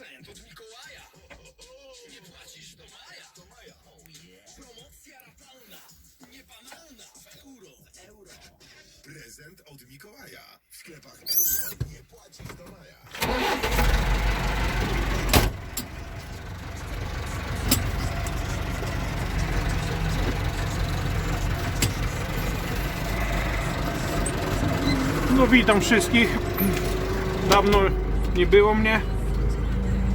Prezent od Mikołaja. Nie płacisz do maja. Do maja. Promocja ratalna. Niebanalna. W euro. Euro. Prezent od Mikołaja. W sklepach euro. Nie płacisz do maja. No witam wszystkich. Dawno nie było mnie.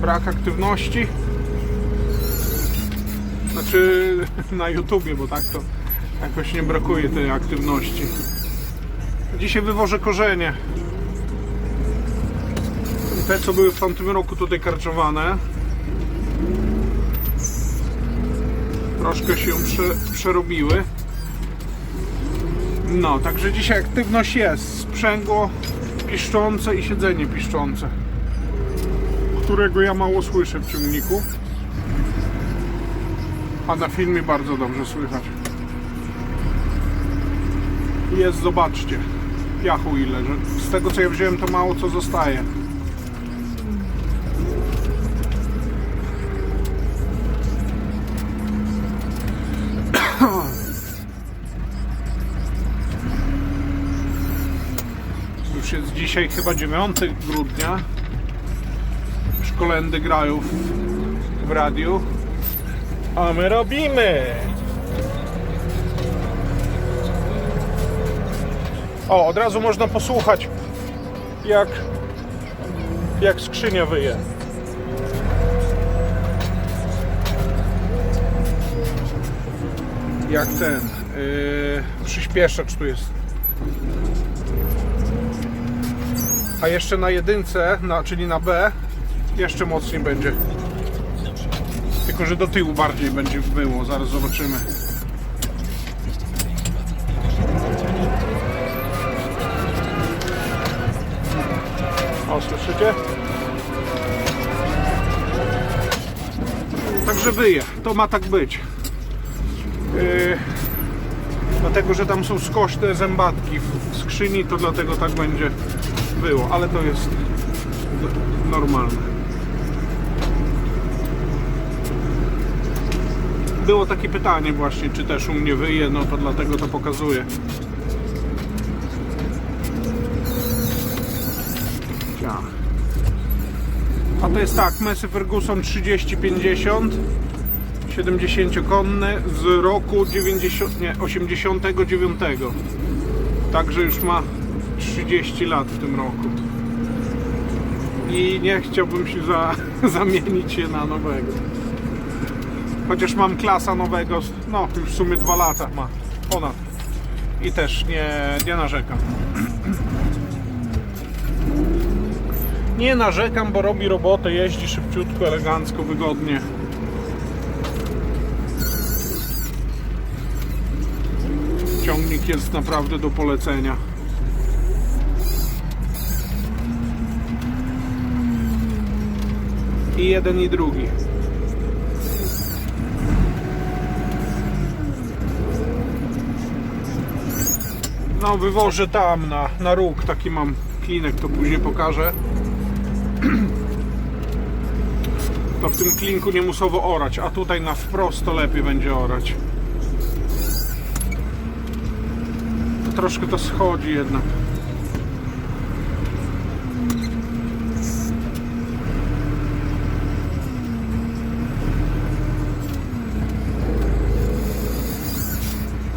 Brak aktywności. Znaczy na YouTubie, bo tak to jakoś nie brakuje tej aktywności. Dzisiaj wywożę korzenie. Te co były w tamtym roku tutaj karczowane. Troszkę się prze, przerobiły. No, także dzisiaj aktywność jest. Sprzęgło piszczące i siedzenie piszczące, którego ja mało słyszę w ciągniku. A na filmie bardzo dobrze słychać. Jest, zobaczcie, piachu ile, że z tego co ja wziąłem to mało co zostaje. Już jest dzisiaj chyba 9 grudnia. Kolendy grają w, w radiu. A my robimy! O, od razu można posłuchać jak, jak skrzynia wyje. Jak ten yy, przyspieszacz tu jest. A jeszcze na jedynce, na, czyli na B, jeszcze mocniej będzie. Tylko, że do tyłu bardziej będzie było, zaraz zobaczymy. O, słyszycie? Także wyje, to ma tak być. Yy, dlatego, że tam są skośne zębatki w skrzyni, to dlatego tak będzie było, ale to jest normalne. Było takie pytanie właśnie, czy też u mnie wyje, no to dlatego to pokazuję. A to jest tak, Mesy Ferguson 3050 70-konne z roku 90, nie, 89. Także już ma 30 lat w tym roku. I nie chciałbym się za, zamienić się na nowego. Chociaż mam klasa nowego, no już w sumie 2 lata ma, ponad. I też nie, nie narzekam. Nie narzekam, bo robi robotę, jeździ szybciutko, elegancko, wygodnie. Ciągnik jest naprawdę do polecenia. I jeden i drugi. No wywożę tam na, na róg, taki mam klinek, to później pokażę. To w tym klinku nie musowo orać, a tutaj na wprost to lepiej będzie orać. Troszkę to schodzi jednak.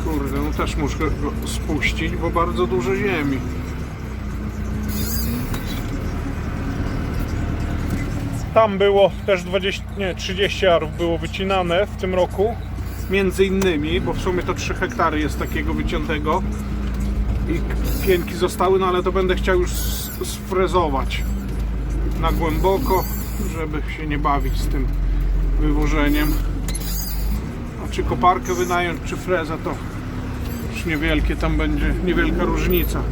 Kurde, no też muszę go spuścić, bo bardzo dużo ziemi. Tam było też 20, nie, 30 arów było wycinane w tym roku. Między innymi, bo w sumie to 3 hektary jest takiego wyciętego. I pięki zostały, no ale to będę chciał już sfrezować na głęboko, żeby się nie bawić z tym wywożeniem. A czy koparkę wynająć, czy frezę, to już niewielkie tam będzie, niewielka różnica.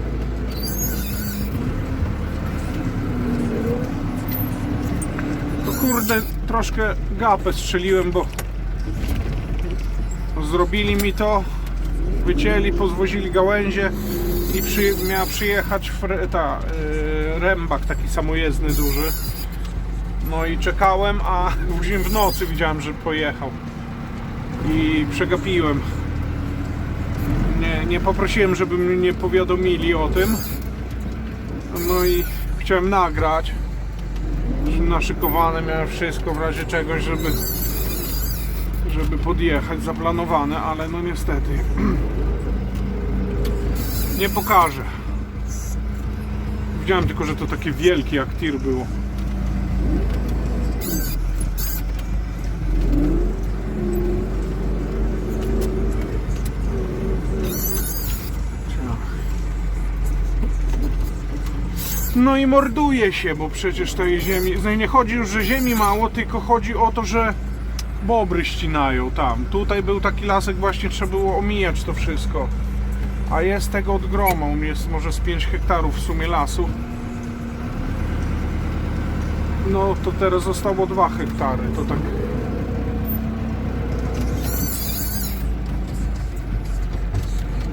To kurde, troszkę gapę strzeliłem, bo zrobili mi to, wycięli, pozwozili gałęzie i przy, miała przyjechać fre, ta, y, rębak taki samojezdny duży. No i czekałem, a później w nocy widziałem, że pojechał. I przegapiłem. Nie, poprosiłem, żeby mnie powiadomili o tym. No i chciałem nagrać. Naszykowane miałem wszystko w razie czegoś, żeby żeby podjechać zaplanowane, ale no niestety nie pokażę. Widziałem tylko, że to takie wielkie jak tir było. No i morduje się, bo przecież tej ziemi. No i nie chodzi już, że ziemi mało, tylko chodzi o to, że bobry ścinają tam. Tutaj był taki lasek, właśnie trzeba było omijać to wszystko. A jest tego od mnie jest może z 5 hektarów w sumie lasu. No to teraz zostało 2 hektary, to tak.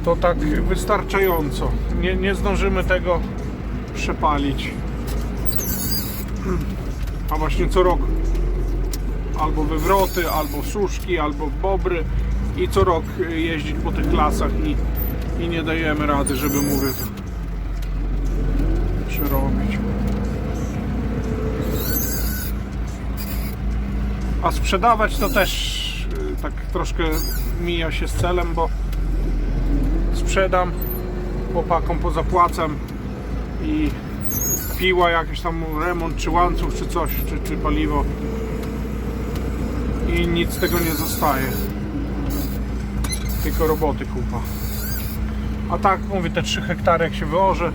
To tak wystarczająco. Nie, nie zdążymy tego przepalić. A właśnie co rok albo wywroty, albo suszki, albo bobry i co rok jeździć po tych lasach i, i nie dajemy rady, żeby mówię przerobić. A sprzedawać to też y, tak troszkę mija się z celem, bo sprzedam, chłopakom pozapłacam i piła, jakiś tam remont, czy łańcuch, czy coś, czy, czy paliwo i nic z tego nie zostaje. Tylko roboty kupa. A tak mówię, te 3 hektary jak się wyłożę,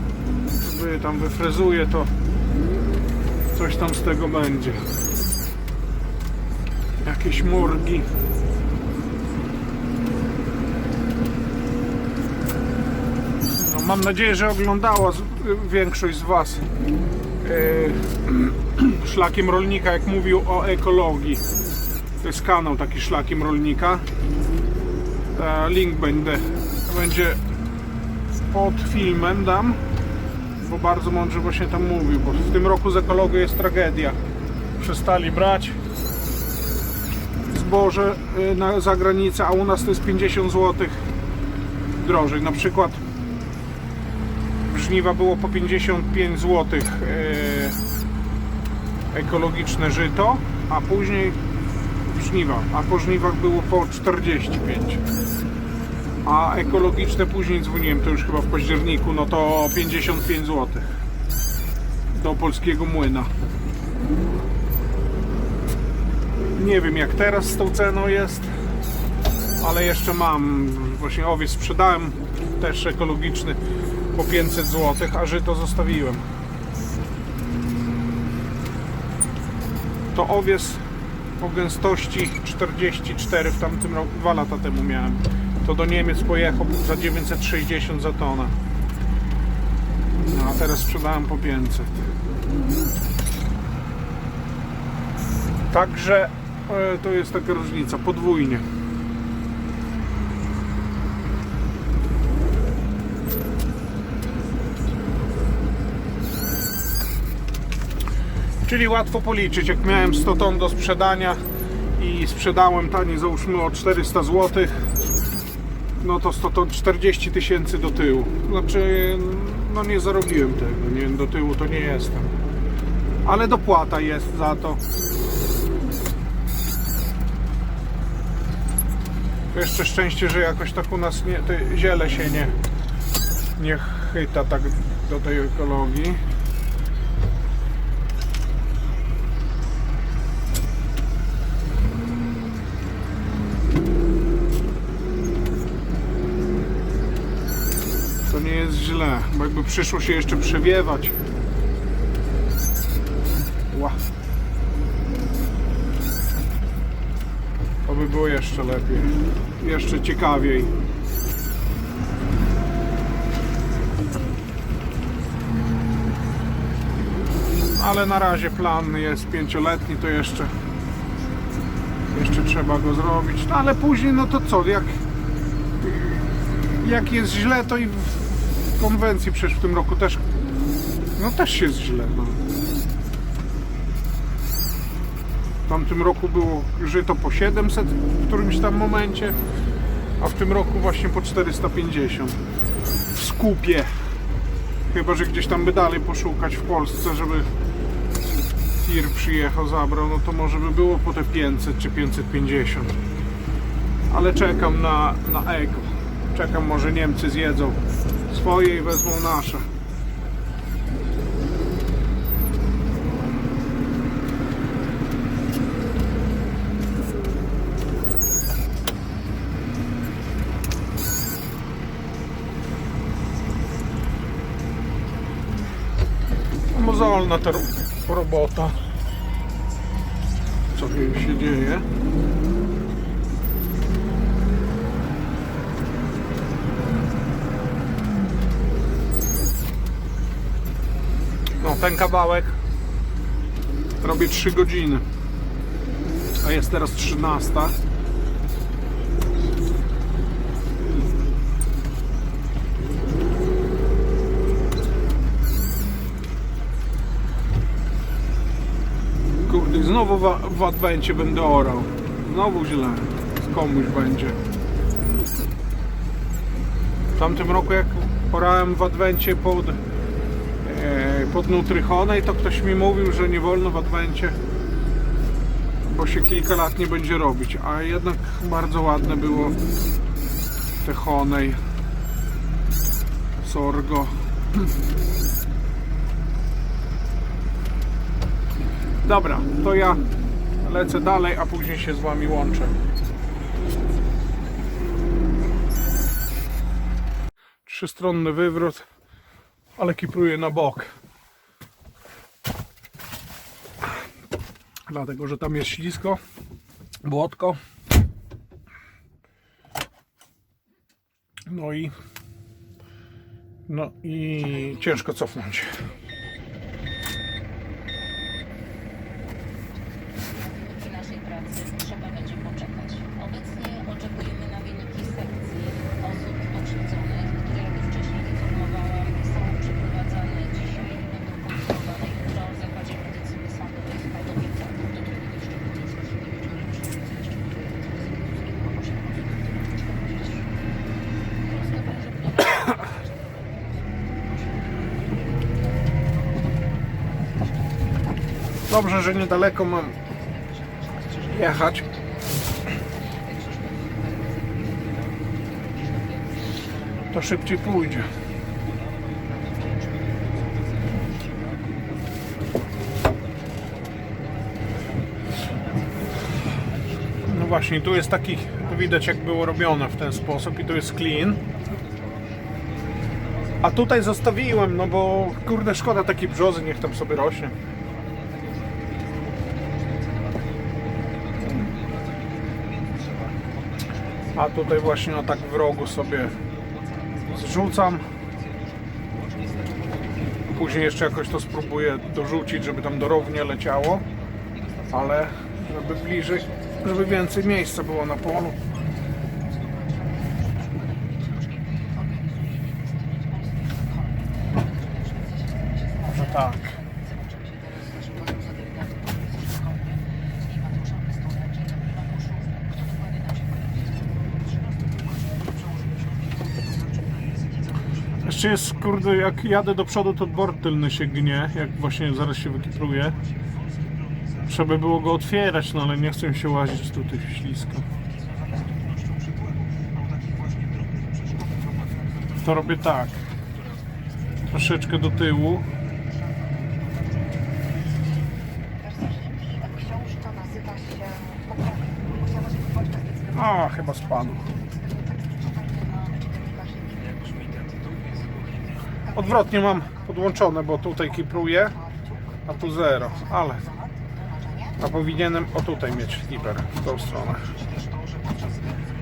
wy tam wyfrezuję, to coś tam z tego będzie. Jakieś murgi. Mam nadzieję, że oglądała większość z Was e, szlakiem rolnika, jak mówił o ekologii. To jest kanał taki szlakiem rolnika. E, Link będę, będzie pod filmem dam, bo bardzo mądrze właśnie tam mówił, bo w tym roku z ekologią jest tragedia. Przestali brać zboże y, na, za granicę, a u nas to jest 50 zł drożej. Na przykład żniwa było po 55 zł y, ekologiczne żyto, a później żniwa, a po żniwach było po 45. A ekologiczne później dzwoniłem, to już chyba w październiku, no to 55 zł do polskiego młyna. Nie wiem jak teraz z tą ceną jest, ale jeszcze mam. Właśnie owiec sprzedałem, też ekologiczny po 500 zł, a żyto zostawiłem. To owiec o gęstości 44 w tamtym roku, dwa lata temu miałem. To do Niemiec pojechał za 960 za tonę. No, a teraz sprzedałem po 500. Także e, to jest taka różnica, podwójnie. Czyli łatwo policzyć, jak miałem 100 ton do sprzedania i sprzedałem taniej załóżmy o 400 zł, no to 100 ton 40 tysięcy do tyłu. Znaczy, no nie zarobiłem tego, nie, do tyłu to nie jestem. Ale dopłata jest za to. Jeszcze szczęście, że jakoś tak u nas nie, ziele się nie, nie chyta tak do tej ekologii. To źle, bo jakby przyszło się jeszcze przewiewać. To by było jeszcze lepiej. Jeszcze ciekawiej. Ale na razie plan jest pięcioletni, to jeszcze jeszcze trzeba go zrobić. No ale później no to co, jak jak jest źle, to i konwencji przecież w tym roku też no też jest źle. No. W tamtym roku było żyto po 700 w którymś tam momencie, a w tym roku właśnie po 450 w skupie. Chyba, że gdzieś tam by dalej poszukać w Polsce, żeby tir przyjechał, zabrał, no to może by było po te 500 czy 550. Ale czekam na, na ego. Czekam, może Niemcy zjedzą swoje i wezmą nasze. Mozolna ta ro- robota. Co tu się dzieje? Ten kawałek robię 3 godziny. A jest teraz 13. Kurde, znowu w, w Adwencie będę orał. Znowu źle. Komuś będzie. W tamtym roku jak orałem w Adwencie pod, pod Nutrychonej, to ktoś mi mówił, że nie wolno w Adwencie, bo się kilka lat nie będzie robić. A jednak bardzo ładne było te Honej. Sorgo. Dobra, to ja lecę dalej, a później się z Wami łączę. Trzystronny wywrót, ale kipruję na bok. Dlatego, że tam jest ślisko, błotko. No i no i ciężko cofnąć. Dobrze, że niedaleko mam jechać. To szybciej pójdzie. No właśnie, tu jest taki, widać jak było robione w ten sposób i tu jest clean. A tutaj zostawiłem, no bo kurde szkoda takiej brzozy, niech tam sobie rośnie. A tutaj właśnie o tak w rogu sobie zrzucam. Później jeszcze jakoś to spróbuję dorzucić, żeby tam dorownie leciało. Ale żeby bliżej, żeby więcej miejsca było na polu. Może tak. Jeszcze jest, kurde, jak jadę do przodu, to bord tylny się gnie, jak właśnie zaraz się wykipruje. Trzeba by było go otwierać, no ale nie chcę się łazić tutaj ślisko. To robię tak. Troszeczkę do tyłu. A, chyba spadł. Odwrotnie mam podłączone, bo tutaj kipruję, a tu zero, ale a powinienem o tutaj mieć hiper w tą stronę.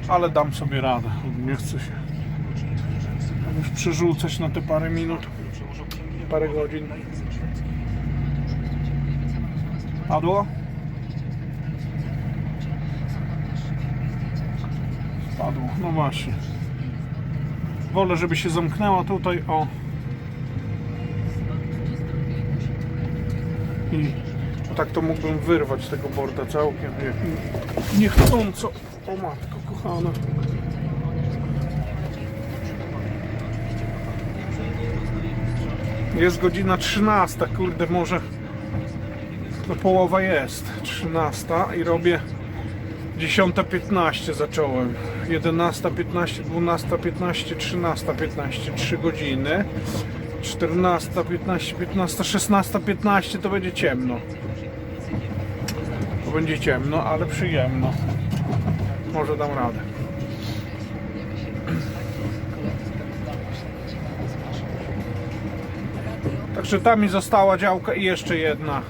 Ale dam sobie radę, nie chcę się już przerzucać na te parę minut, parę godzin. Padło? Padło, no właśnie. Wolę, żeby się zamknęła tutaj, o. I Tak to mógłbym wyrwać tego borda całkiem. Nie- Niechcąco. O matko kochana. Jest godzina 13, kurde, może no połowa jest. 13 i robię 10.15 zacząłem. 11.15, 12.15, 13.15, 3 godziny. 14.15, 15, 16.15 to będzie ciemno. To będzie ciemno, ale przyjemno. Może dam radę. Także tam mi została działka i jeszcze jedna.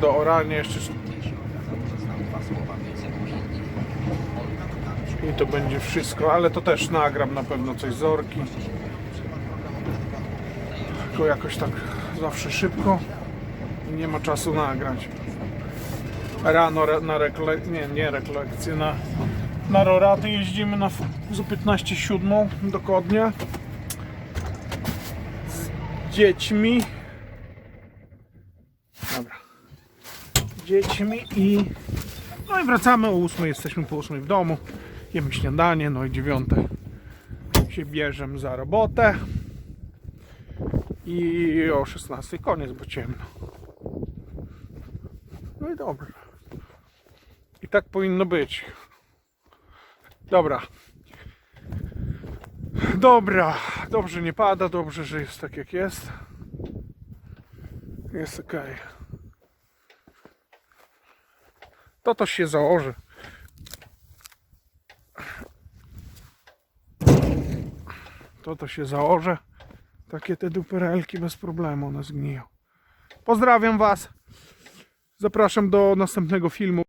Do orania jeszcze. I to będzie wszystko, ale to też nagram na pewno coś z orki. Tylko jakoś tak zawsze szybko i nie ma czasu nagrać. Rano re, na rekle... nie, nie rekolekcje, na, na roraty jeździmy na f- za 15 siódmą dokładnie z dziećmi. Dobra. Dziećmi i no i wracamy o 8, jesteśmy po 8 w domu. Jemy śniadanie, no i 9 się bierzemy za robotę. I o 16 koniec, bo ciemno. No i dobrze. I tak powinno być. Dobra. Dobra. Dobrze nie pada, dobrze, że jest tak jak jest. Jest ok. To to się założy. To to się założę. Takie te duperelki bez problemu one zgniją. Pozdrawiam Was. Zapraszam do następnego filmu.